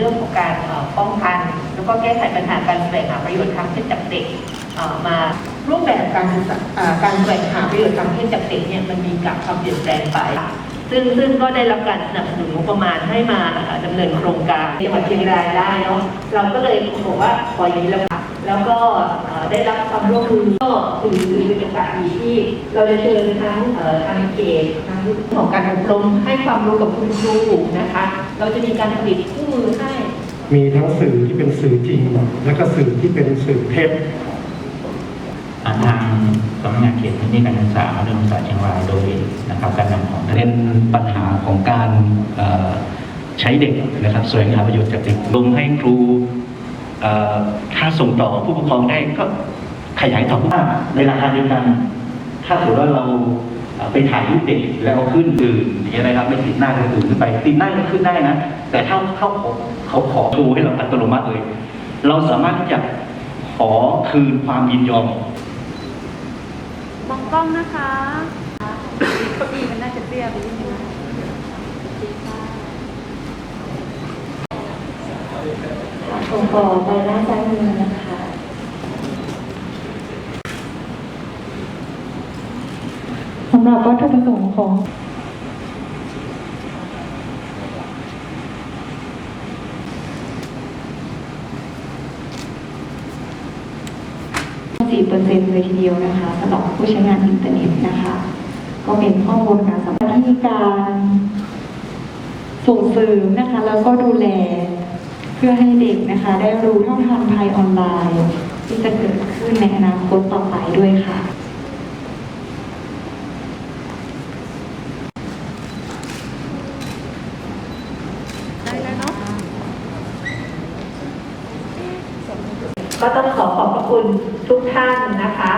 เรื่องของการป้องกัน แล้วก็แก้ไขปัญหาการแสวงหาประโยชน์ทางเพศจากเด็กมารูปแบบการศึกษาอ่าการแสวงหาประโยชน์ทางเพศจากเด็กเนี่ยมันมีกับความเปลี่ยนแปลงไป ซึ่งซึ่งก็ได้รับการสนับสนุนงบประมาณให้มาเอ่อดำเนินโครงการจังหวัดเชียงรายได้เนาะเราก็เลยบอกว่าขออย่างนี้แล้วค่ะ แล้วก็เอ่อได้รับความร่วมมือก็คือคือเป็นโอกาสดีที่ เราจะเชิญทั้งเอ่อทางเขตทั้งของการอบรมให้ความรู้กับคุณครูนะคะ เราจะมีการผลิตคู่มือให้ มีทั้งสื่อที่เป็นสื่อจริง และก็สื่อที่เป็นสื่อเท็จอ่าทางสำนักงานเขตพื้นที่การศึกษามัธยมศึกษาเชียงรายโดยนะครับการนำของเป็นปัญหาของการเอ่อใช้เด็กนะครับแสวงหาประโยชน์จากเด็กลงให้ครูเอ่อ ถ้าส่งต่อผู้ปกครองได้ก็ขยายต่อผู้ในราคาเดียวกัน ถ้าสมมติว่าเราไปถ่ายรูปเด็กแล้วเอาขึ้นอื่นอย่างเงี้ยนะครับไม่ติดหน้าคนอื่นขึ้นไปติดหน้าก็ขึ้นได้นะ แต่ถ้าเขาขอเขาขอโชว์ให้เราอัตโนมัติเลย เราสามารถที่จะขอคืนความยินยอมมองกล้องนะคะเก้าอี้มันน่าจะเตี้ยไปนิดนึง ผมขอไปด้านซ้ายมือนะคะสำหรับวัตถุประสงค์ของ4%เลยทีเดียวนะคะสำหรับผู้ใช้งานอินเทอร์เน็ตนะคะ ก็เป็นข้อมูลการสำหรับที่การส่งเสริมนะคะ แล้วก็ดูแล เพื่อให้เด็กนะคะได้รู้เท่าทันภัยออนไลน์ ที่จะเกิดขึ้นในอนาคตต่อไปด้วยค่ะได้แล้วเนาะก็ต้องขอขอบพระคุณทุกท่านนะคะ